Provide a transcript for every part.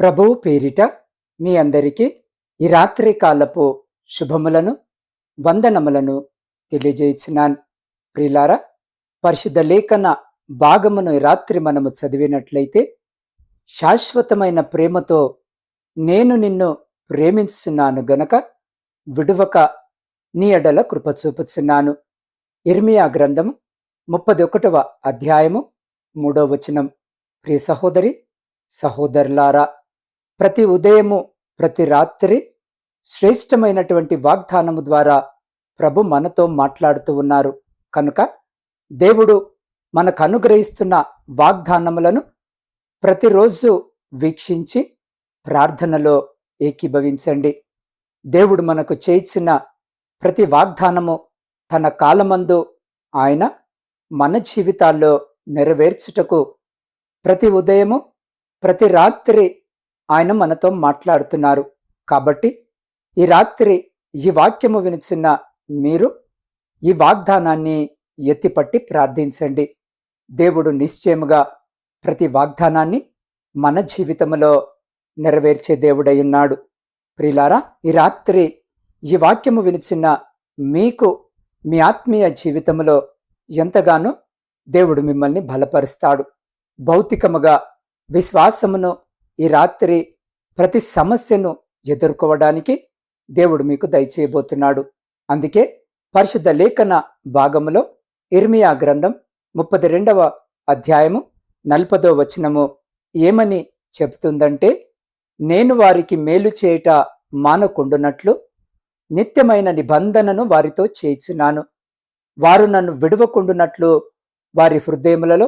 ప్రభువు పేరిట మీ అందరికీ ఈ రాత్రి కాలపు శుభములను వందనములను తెలియజేయుచున్నాను. ప్రిలారా పరిశుద్ధ లేఖన భాగమును ఈ రాత్రి మనము చదివినట్లయితే శాశ్వతమైన ప్రేమతో నేను నిన్ను ప్రేమించుచున్నాను గనక విడువక నీ ఎడల కృపచూపుచున్నాను ఇర్మియా గ్రంథము ముప్పది ఒకటవ అధ్యాయము మూడో వచనం. ప్రియ సహోదరి సహోదరులారా ప్రతి ఉదయము ప్రతి రాత్రి శ్రేష్టమైనటువంటి వాగ్దానము ద్వారా ప్రభు మనతో మాట్లాడుతూ ఉన్నారు. కనుక దేవుడు మనకు అనుగ్రహిస్తున్న వాగ్దానములను ప్రతిరోజు వీక్షించి ప్రార్థనలో ఏకీభవించండి. దేవుడు మనకు చేయించిన ప్రతి వాగ్దానము తన కాలమందు ఆయన మన జీవితాల్లో నెరవేర్చుటకు ప్రతి ఉదయము ప్రతి రాత్రి ఆయన మనతో మాట్లాడుతున్నారు. కాబట్టి ఈ రాత్రి ఈ వాక్యము వినిచిన మీరు ఈ వాగ్దానాన్ని ఎత్తిపట్టి ప్రార్థించండి. దేవుడు నిశ్చయముగా ప్రతి వాగ్దానాన్ని మన జీవితంలో నెరవేర్చే దేవుడై ఉన్నాడు. ప్రిలారా ఈ రాత్రి ఈ వాక్యము వినిచిన మీకు మీ ఆత్మీయ జీవితంలో ఎంతగానో దేవుడు మిమ్మల్ని బలపరుస్తాడు. భౌతికముగా విశ్వాసమును ఈ రాత్రి ప్రతి సమస్యను ఎదుర్కోవడానికి దేవుడు మీకు దయచేయబోతున్నాడు. అందుకే పరిశుద్ధ లేఖన భాగములో ఇర్మియా గ్రంథం ముప్పది రెండవ అధ్యాయము నల్పదో వచనము ఏమని చెబుతుందంటే నేను వారికి మేలు చేయుట మానకుండునట్లు నిత్యమైన నిబంధనను వారితో చేర్చున్నాను వారు నన్ను విడవకుండునట్లు వారి హృదయములలో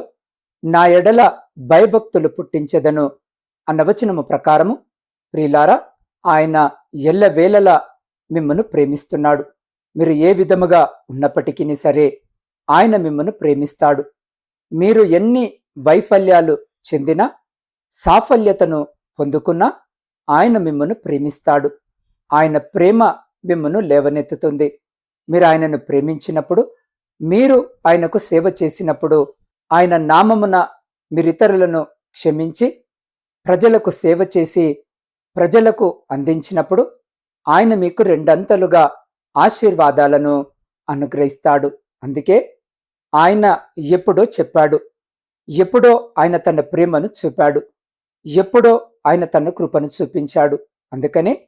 నా ఎడల భయభక్తులు పుట్టించెదను. అన్న వచనము ప్రకారము ప్రియులారా ఆయన ఎల్లవేళలా మిమ్మను ప్రేమిస్తున్నాడు. మీరు ఏ విధముగా ఉన్నప్పటికీ సరే ఆయన మిమ్మను ప్రేమిస్తాడు. మీరు ఎన్ని వైఫల్యాలు చెందినా సాఫల్యతను పొందుకున్నా ఆయన మిమ్మను ప్రేమిస్తాడు. ఆయన ప్రేమ మిమ్మను లేవనెత్తుతుంది. మీరు ఆయనను ప్రేమించినప్పుడు మీరు ఆయనకు సేవ చేసినప్పుడు ఆయన నామమున మీరితరులను క్షమించి ప్రజలకు సేవ చేసి ప్రజలకు అందించినప్పుడు ఆయన మీకు రెండంతలుగా ఆశీర్వాదాలను అనుగ్రహిస్తాడు. అందుకే ఆయన ఎప్పుడో చెప్పాడు. ఎప్పుడో ఆయన తన ప్రేమను చూపాడు. ఎప్పుడో ఆయన తన కృపను చూపించాడు. అందుకనే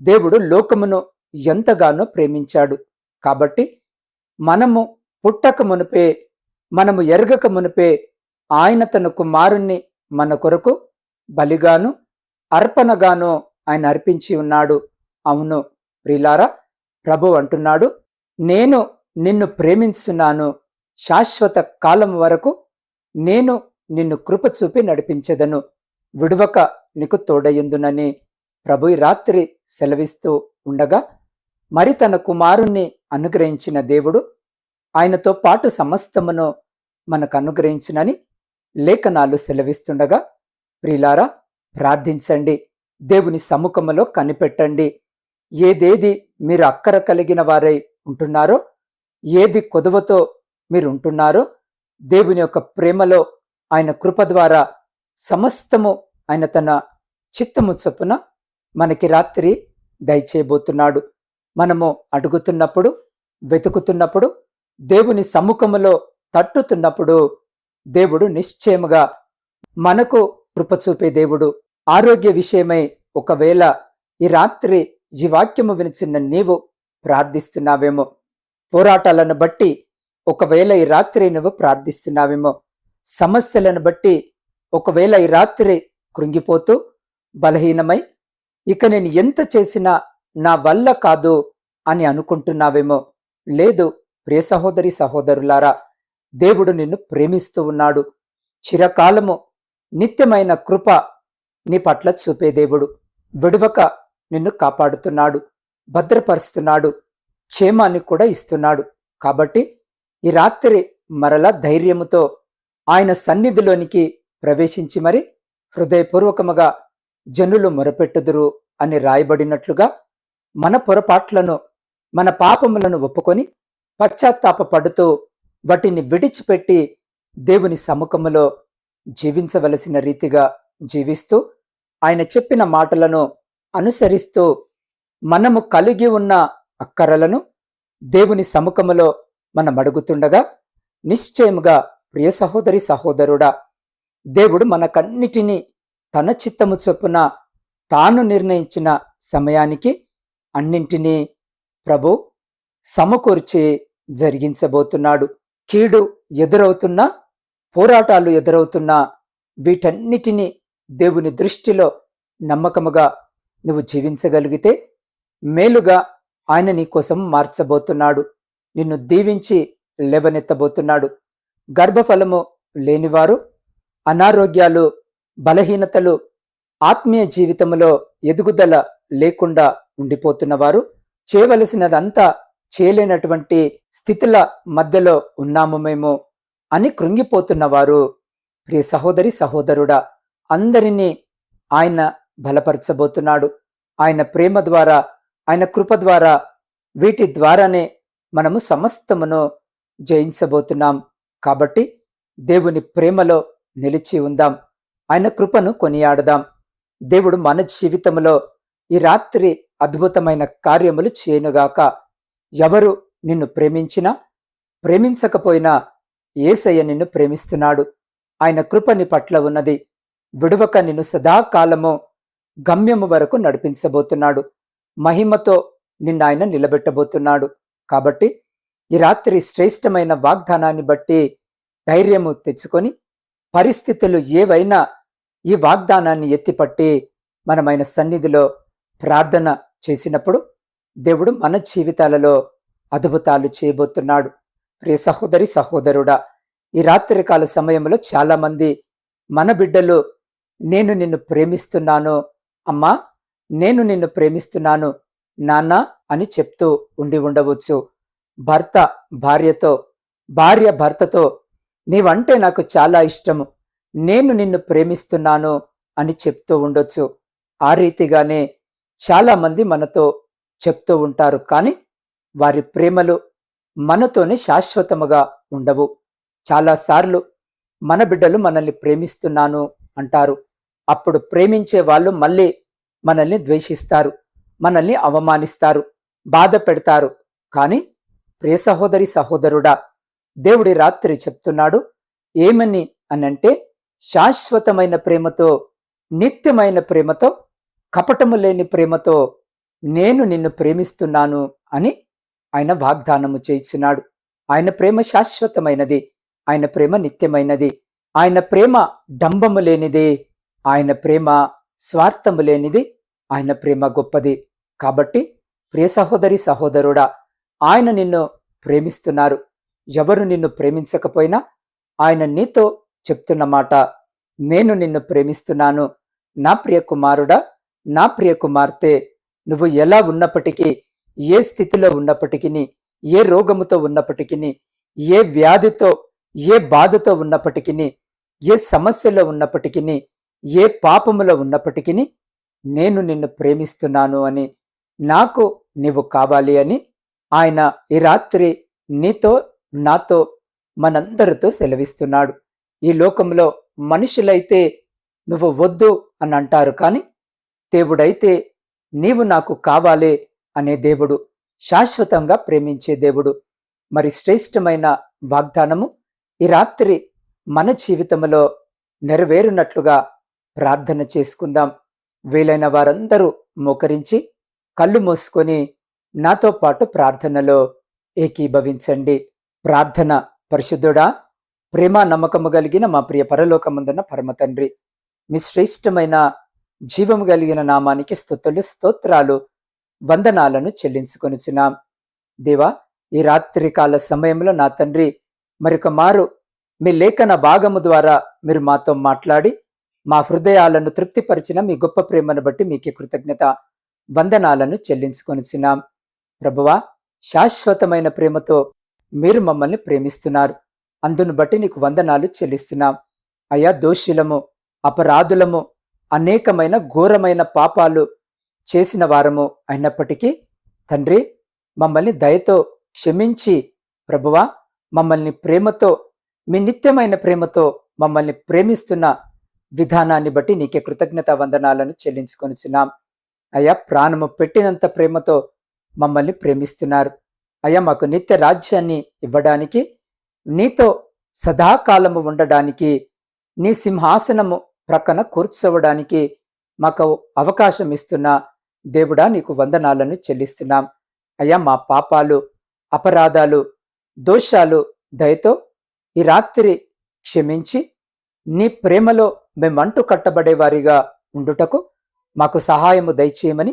దేవుడు లోకమును ఎంతగానో ప్రేమించాడు. కాబట్టి మనము పుట్టక మునిపే మనము ఎరగక మునిపే ఆయన తన కుమారుణ్ణి మన కొరకు బలిగాను అర్పణగాను ఆయన అర్పించి ఉన్నాడు. అవును ప్రిలారా ప్రభు అంటున్నాడు నేను నిన్ను ప్రేమించున్నాను. శాశ్వత కాలం వరకు నేను నిన్ను కృప చూపి నడిపించెదను. విడువక నీకు తోడయ్యుందునని ప్రభు రాత్రి సెలవిస్తూ ఉండగా మరి తన కుమారుణ్ణి అనుగ్రహించిన దేవుడు ఆయనతో పాటు సమస్తమును మనకు అనుగ్రహించినని లేఖనాలు సెలవిస్తుండగా ప్రిలారా ప్రార్థించండి. దేవుని సముఖములో కనిపెట్టండి. ఏదేది మీరు అక్కర కలిగిన వారై ఉంటున్నారో ఏది కొదవతో మీరు ఉంటున్నారో దేవుని యొక్క ప్రేమలో ఆయన కృప ద్వారా సమస్తము ఆయన తన చిత్తము చొప్పున మనకి రాత్రి దయచేయబోతున్నాడు. మనము అడుగుతున్నప్పుడు వెతుకుతున్నప్పుడు దేవుని సముఖములో తట్టుతున్నప్పుడు దేవుడు నిశ్చయముగా మనకు కృపచూపే దేవుడు. ఆరోగ్య విషయమై ఒకవేళ ఈ రాత్రి ఈ వాక్యము వినిచిన నీవు ప్రార్థిస్తున్నావేమో. పోరాటాలను బట్టి ఒకవేళ ఈ రాత్రి నువ్వు ప్రార్థిస్తున్నావేమో. సమస్యలను బట్టి ఒకవేళ ఈ రాత్రి కృంగిపోతూ బలహీనమై ఇక నేను ఎంత చేసినా నా వల్ల కాదు అని అనుకుంటున్నావేమో. లేదు ప్రియ సహోదరి సహోదరులారా దేవుడు నిన్ను ప్రేమిస్తూ ఉన్నాడు. చిరకాలము నిత్యమైన కృప నీ పట్ల చూపే దేవుడు. విడువక నిన్ను కాపాడుతున్నాడు. భద్రపరుస్తున్నాడు. క్షేమాన్ని కూడా ఇస్తున్నాడు. కాబట్టి ఈ రాత్రి మరలా ధైర్యముతో ఆయన సన్నిధిలోనికి ప్రవేశించి మరి హృదయపూర్వకముగా జనులు మొరపెట్టుదురు అని రాయబడినట్లుగా మన పొరపాట్లను మన పాపములను ఒప్పుకొని పశ్చాత్తాపపడుతూ వాటిని విడిచిపెట్టి దేవుని సముఖములో జీవించవలసిన రీతిగా జీవిస్తూ ఆయన చెప్పిన మాటలను అనుసరిస్తూ మనము కలిగి ఉన్న అక్కరలను దేవుని సముఖములో మనం అడుగుతుండగా నిశ్చయముగా ప్రియ సహోదరి సహోదరుడా దేవుడు మనకన్నిటినీ తన చిత్తము చొప్పున తాను నిర్ణయించిన సమయానికి అన్నింటినీ ప్రభు సమకూర్చి జరిగించబోతున్నాడు. కీడు ఎదురవుతున్నా పోరాటాలు ఎదురవుతున్నా వీటన్నిటినీ దేవుని దృష్టిలో నమ్మకముగా నువ్వు జీవించగలిగితే మేలుగా ఆయన నీ కోసం మార్చబోతున్నాడు. నిన్ను దీవించి లేవనెత్తబోతున్నాడు. గర్భఫలము లేనివారు అనారోగ్యాలు బలహీనతలు ఆత్మీయ జీవితంలో ఎదుగుదల లేకుండా ఉండిపోతున్నవారు చేయవలసినదంతా చేయలేనటువంటి స్థితుల మధ్యలో ఉన్నాము మేము. అని కృంగిపోతున్నవారు. ప్రియ సహోదరి సహోదరుడా అందరినీ ఆయన బలపరచబోతున్నాడు. ఆయన ప్రేమ ద్వారా ఆయన కృప ద్వారా వీటి ద్వారానే మనము సమస్తమును జయించబోతున్నాం. కాబట్టి దేవుని ప్రేమలో నిలిచి ఉందాం. ఆయన కృపను కొనియాడదాం. దేవుడు మన జీవితంలో ఈ రాత్రి అద్భుతమైన కార్యములు చేయనుగాక. ఎవరు నిన్ను ప్రేమించినా ప్రేమించకపోయినా ఏసయ్య నిన్ను ప్రేమిస్తున్నాడు. ఆయన కృప నీ పట్ల ఉన్నది. విడువక నిన్ను సదాకాలము గమ్యము వరకు నడిపించబోతున్నాడు. మహిమతో నిన్ను ఆయన నిలబెట్టబోతున్నాడు. కాబట్టి ఈ రాత్రి శ్రేష్టమైన వాగ్దానాన్ని బట్టి ధైర్యము తెచ్చుకొని పరిస్థితులు ఏవైనా ఈ వాగ్దానాన్ని ఎత్తిపట్టి మనమైన సన్నిధిలో ప్రార్థన చేసినప్పుడు దేవుడు మన జీవితాలలో అద్భుతాలు చేయబోతున్నాడు. ప్రియ సహోదరి సహోదరుడా ఈ రాత్రికాల సమయంలో చాలామంది మన బిడ్డలు నేను నిన్ను ప్రేమిస్తున్నాను అమ్మా నేను నిన్ను ప్రేమిస్తున్నాను నాన్న అని చెప్తూ ఉండి ఉండవచ్చు. భర్త భార్యతో భార్య భర్తతో నీవంటే నాకు చాలా ఇష్టము నేను నిన్ను ప్రేమిస్తున్నాను అని చెప్తూ ఉండొచ్చు. ఆ రీతిగానే చాలామంది మనతో చెప్తూ ఉంటారు కానీ వారి ప్రేమలు మనతోనే శాశ్వతముగా ఉండవు. చాలాసార్లు మన బిడ్డలు మనల్ని ప్రేమిస్తున్నాను అంటారు. అప్పుడు ప్రేమించే వాళ్ళు మళ్ళీ మనల్ని ద్వేషిస్తారు. మనల్ని అవమానిస్తారు. బాధ పెడతారు. కానీ ప్రియ సహోదరి సహోదరుడా దేవుడి రాత్రి చెప్తున్నాడు ఏమని అనంటే శాశ్వతమైన ప్రేమతో నిత్యమైన ప్రేమతో కపటము లేని ప్రేమతో నేను నిన్ను ప్రేమిస్తున్నాను అని ఆయన వాగ్దానము చేయించినాడు. ఆయన ప్రేమ శాశ్వతమైనది. ఆయన ప్రేమ నిత్యమైనది. ఆయన ప్రేమ డంబము లేనిది. ఆయన ప్రేమ స్వార్థము లేనిది. ఆయన ప్రేమ గొప్పది. కాబట్టి ప్రియ సహోదరి సహోదరుడా ఆయన నిన్ను ప్రేమిస్తున్నారు. ఎవరు నిన్ను ప్రేమించకపోయినా ఆయన నీతో చెప్తున్న మాట నేను నిన్ను ప్రేమిస్తున్నాను. నా ప్రియ కుమారుడా నా ప్రియ కుమార్తె నువ్వు ఎలా ఉన్నప్పటికీ ఏ స్థితిలో ఉన్నప్పటికీ ఏ రోగముతో ఉన్నప్పటికీ ఏ వ్యాధితో ఏ బాధతో ఉన్నప్పటికీ ఏ సమస్యలో ఉన్నప్పటికీ ఏ పాపములో ఉన్నప్పటికీ నేను నిన్ను ప్రేమిస్తున్నాను అని నాకు నీవు కావాలి అని ఆయన ఈ రాత్రి నీతో నాతో మనందరితో సెలవిస్తున్నాడు. ఈ లోకంలో మనుషులైతే నువ్వు వద్దు అని అంటారు కానీ దేవుడైతే నీవు నాకు కావాలే అనే దేవుడు శాశ్వతంగా ప్రేమించే దేవుడు. మరి శ్రేష్టమైన వాగ్దానము ఈ రాత్రి మన జీవితంలో నెరవేరునట్లుగా ప్రార్థన చేసుకుందాం. వీలైన వారందరూ మోకరించి కళ్ళు మూసుకొని నాతో పాటు ప్రార్థనలో ఏకీభవించండి. ప్రార్థన పరిశుద్ధుడా ప్రేమ నమ్మకము కలిగిన మా ప్రియ పరలోకముందున్న పరమతండ్రి మీ శ్రేష్టమైన జీవము కలిగిన నామానికి స్థుతులు స్తోత్రాలు వందనాలను చెల్లించుకొనిచున్నాం. దేవా ఈ రాత్రికాల సమయంలో నా తండ్రి మరొక మారు మీ లేఖన భాగము ద్వారా మీరు మాతో మాట్లాడి మా హృదయాలను తృప్తిపరిచిన మీ గొప్ప ప్రేమను బట్టి మీకే కృతజ్ఞత వందనాలను చెల్లించుకొనిచున్నాం. ప్రభువా శాశ్వతమైన ప్రేమతో మీరు మమ్మల్ని ప్రేమిస్తున్నారు. అందును బట్టి నీకు వందనాలు చెల్లిస్తున్నాం. అయా దోషులము అపరాధులము అనేకమైన ఘోరమైన పాపాలు చేసిన వారము అయినప్పటికీ తండ్రి మమ్మల్ని దయతో క్షమించి ప్రభువా మమ్మల్ని ప్రేమతో మీ నిత్యమైన ప్రేమతో మమ్మల్ని ప్రేమిస్తున్న విధానాన్ని బట్టి నీకే కృతజ్ఞత వందనాలను చెల్లించుకొనిచున్నాం. అయ్యా ప్రాణము పెట్టినంత ప్రేమతో మమ్మల్ని ప్రేమిస్తున్నారు. అయ్యా మాకు నిత్య రాజ్యాన్ని ఇవ్వడానికి నీతో సదాకాలము ఉండడానికి నీ సింహాసనము ప్రక్కన కూర్చోవడానికి మాకు అవకాశం ఇస్తున్న దేవుడా నీకు వందనాలను చెల్లిస్తున్నాం. అయ్యా మా పాపాలు అపరాధాలు దోషాలు దయతో ఈ రాత్రి క్షమించి నీ ప్రేమలో మేమంటు కట్టబడే వారిగా ఉండుటకు మాకు సహాయము దయచేయమని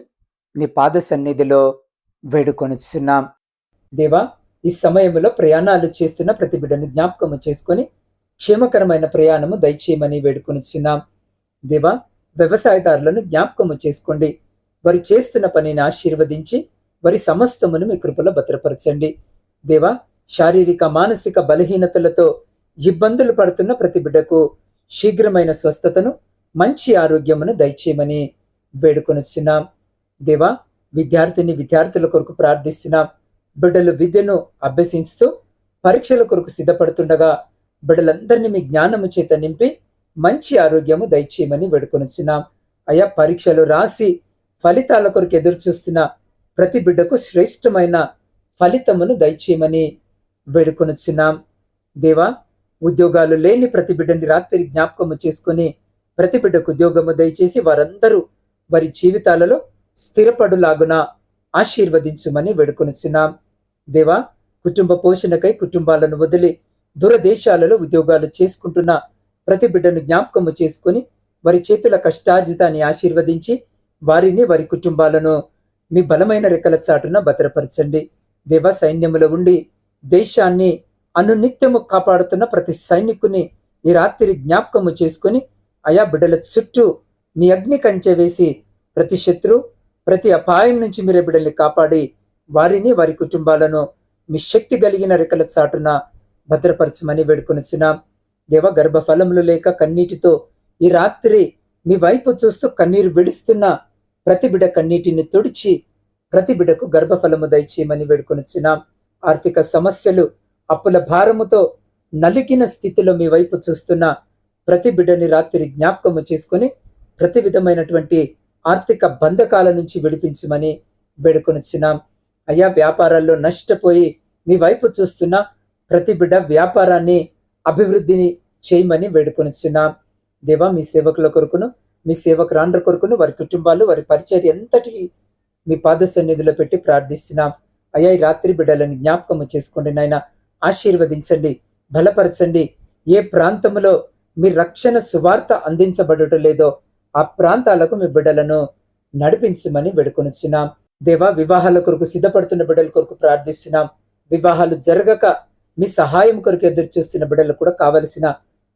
నీ పాద సన్నిధిలో వేడుకొనిచున్నాం. దేవా ఈ సమయంలో ప్రయాణాలు చేస్తున్న ప్రతి బిడ్డను జ్ఞాపకము చేసుకొని క్షేమకరమైన ప్రయాణము దయచేయమని వేడుకొనిచున్నాం. దేవా వ్యవసాయదారులను జ్ఞాపకము చేసుకోండి. వారు చేస్తున్న పనిని ఆశీర్వదించి వారి సమస్తమును మీ కృపలో భద్రపరచండి. దేవా శారీరక మానసిక బలహీనతలతో ఇబ్బందులు పడుతున్న ప్రతి బిడ్డకు శీఘ్రమైన స్వస్థతను మంచి ఆరోగ్యమును దయచేయమని వేడుకొనిచ్చున్నాం దేవా విద్యార్థిని విద్యార్థుల కొరకు ప్రార్థిస్తున్నాం. బిడ్డలు విద్యను అభ్యసిస్తూ పరీక్షల కొరకు సిద్ధపడుతుండగా బిడ్డలందరినీ మీ జ్ఞానము చేత నింపి మంచి ఆరోగ్యము దయచేయమని వేడుకొనిచున్నాం. అయా పరీక్షలు రాసి ఫలితాల కొరకు ఎదురు చూస్తున్న ప్రతి బిడ్డకు శ్రేష్టమైన ఫలితమును దయచేయమని వేడుకొనిచున్నాం. దేవా ఉద్యోగాలు లేని ప్రతి బిడ్డని రాత్రి జ్ఞాపకము చేసుకుని ప్రతి బిడ్డకు ఉద్యోగము దయచేసి వారందరూ వారి జీవితాలలో స్థిరపడులాగున ఆశీర్వదించుమని వేడుకొనిచున్నాం. దేవా కుటుంబ పోషణకై కుటుంబాలను వదిలి దూరదేశాలలో ఉద్యోగాలు చేసుకుంటున్న ప్రతి బిడ్డను జ్ఞాపకము చేసుకుని వారి చేతుల కష్టార్జితాన్ని ఆశీర్వదించి వారిని వారి కుటుంబాలను మీ బలమైన రెక్కల చాటున భద్రపరచండి. దేవ సైన్యములో ఉండి దేశాన్ని అనునిత్యము కాపాడుతున్న ప్రతి సైనికుని ఈ రాత్రి జ్ఞాపకము చేసుకుని ఆయా బిడ్డల చుట్టూ మీ అగ్ని కంచె వేసి ప్రతి శత్రు ప్రతి అపాయం నుంచి మీరే బిడ్డల్ని కాపాడి వారిని వారి కుటుంబాలను మీ శక్తి కలిగిన రెక్కల చాటున భద్రపరచమని వేడుకొనిచున్నాం. దేవ గర్భఫలములు లేక కన్నీటితో ఈ రాత్రి మీ వైపు చూస్తూ కన్నీరు విడుస్తున్న ప్రతి బిడ కన్నీటిని తుడిచి ప్రతి బిడకు గర్భఫలము దయచేయమని వేడుకొనిచ్చినాం ఆర్థిక సమస్యలు అప్పుల భారముతో నలిగిన స్థితిలో మీ వైపు చూస్తున్న ప్రతి బిడ్డని రాత్రి జ్ఞాపకము చేసుకుని ప్రతి విధమైనటువంటి ఆర్థిక బంధకాల నుంచి విడిపించమని వేడుకొనిచ్చినాం అయ్యా వ్యాపారాల్లో నష్టపోయి మీ వైపు చూస్తున్న ప్రతి బిడ్డ వ్యాపారాన్ని అభివృద్ధిని చేయమని వేడుకొనిచ్చినాం దేవా మీ సేవకుల కొరకును మీ సేవకురాండ్ర కొరకును వారి కుటుంబాలు వారి పరిచర్య ఎంతటికి మీ పాద సన్నిధిలో పెట్టి ప్రార్థిస్తున్నాం. అయ్యా ఈ రాత్రి బిడ్డలను జ్ఞాపకము చేసుకోండి నాయన. ఆశీర్వదించండి బలపరచండి. ఏ ప్రాంతంలో మీ రక్షణ సువార్త అందించబడట లేదో ఆ ప్రాంతాలకు మీ బిడ్డలను నడిపించమని వేడుకొనిచ్చినాం దేవా వివాహాల కొరకు సిద్ధపడుతున్న బిడ్డల కొరకు ప్రార్థిస్తున్నాం. వివాహాలు జరగక మీ సహాయం కొరకు ఎదురు చూస్తున్న బిడ్డలు కూడా కావలసిన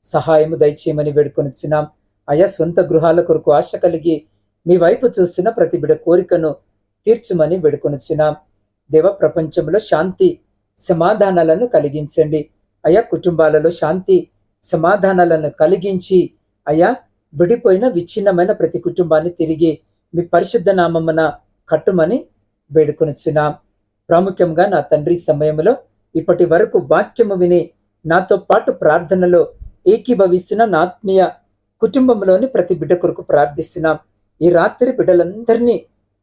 సహాయము దయచేయమని వేడుకొనిచ్చున్నాం అయా సొంత గృహాల కొరకు ఆశ కలిగి మీ వైపు చూస్తున్న ప్రతి బిడ కోరికను తీర్చుమని వేడుకొనిచ్చున్నాం దేవ ప్రపంచంలో శాంతి సమాధానాలను కలిగించండి. అయా కుటుంబాలలో శాంతి సమాధానాలను కలిగించి అయా విడిపోయిన విచ్ఛిన్నమైన ప్రతి కుటుంబాన్ని తిరిగి మీ పరిశుద్ధ నామమున కట్టుమని వేడుకొనిచ్చున్నాం ప్రాముఖ్యంగా నా తండ్రి సమయంలో ఇప్పటి వరకు వాక్యము విని నాతో పాటు ప్రార్థనలో ఏకీభవిస్తున్న నా ఆత్మీయ కుటుంబంలోని ప్రతి బిడ్డ కొరకు ప్రార్థిస్తున్నాం. ఈ రాత్రి బిడ్డలందరినీ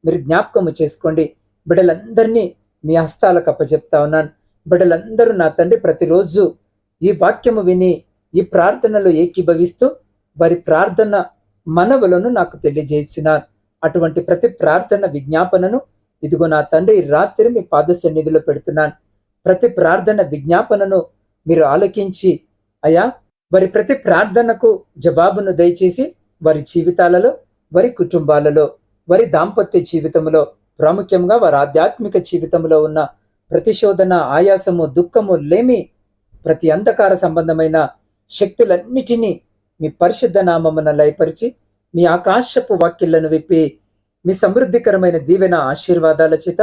మీరు జ్ఞాపకము చేసుకోండి. బిడ్డలందరినీ మీ హస్తాలకు అప్పచెప్తా ఉన్నాను. బిడ్డలందరూ నా తండ్రి ప్రతిరోజు ఈ వాక్యము విని ఈ ప్రార్థనలో ఏకీభవిస్తూ వారి ప్రార్థన మనవులను నాకు తెలియజేస్తున్నారు అటువంటి ప్రతి ప్రార్థన విజ్ఞాపనను ఇదిగో నా తండ్రి రాత్రి మీ పాద సన్నిధిలో పెడుతున్నాను. ప్రతి ప్రార్థన విజ్ఞాపనను మీరు ఆలకించి అయా వారి ప్రతి ప్రార్థనకు జవాబును దయచేసి వారి జీవితాలలో వారి కుటుంబాలలో వారి దాంపత్య జీవితంలో ప్రాముఖ్యంగా వారి ఆధ్యాత్మిక జీవితంలో ఉన్న ప్రతిశోధన ఆయాసము దుఃఖము లేమి ప్రతి అంధకార సంబంధమైన శక్తులన్నిటినీ మీ పరిశుద్ధ నామమున లయపరిచి మీ ఆకాశపు వాక్యలను విప్పి మీ సమృద్ధికరమైన దీవెన ఆశీర్వాదాల చేత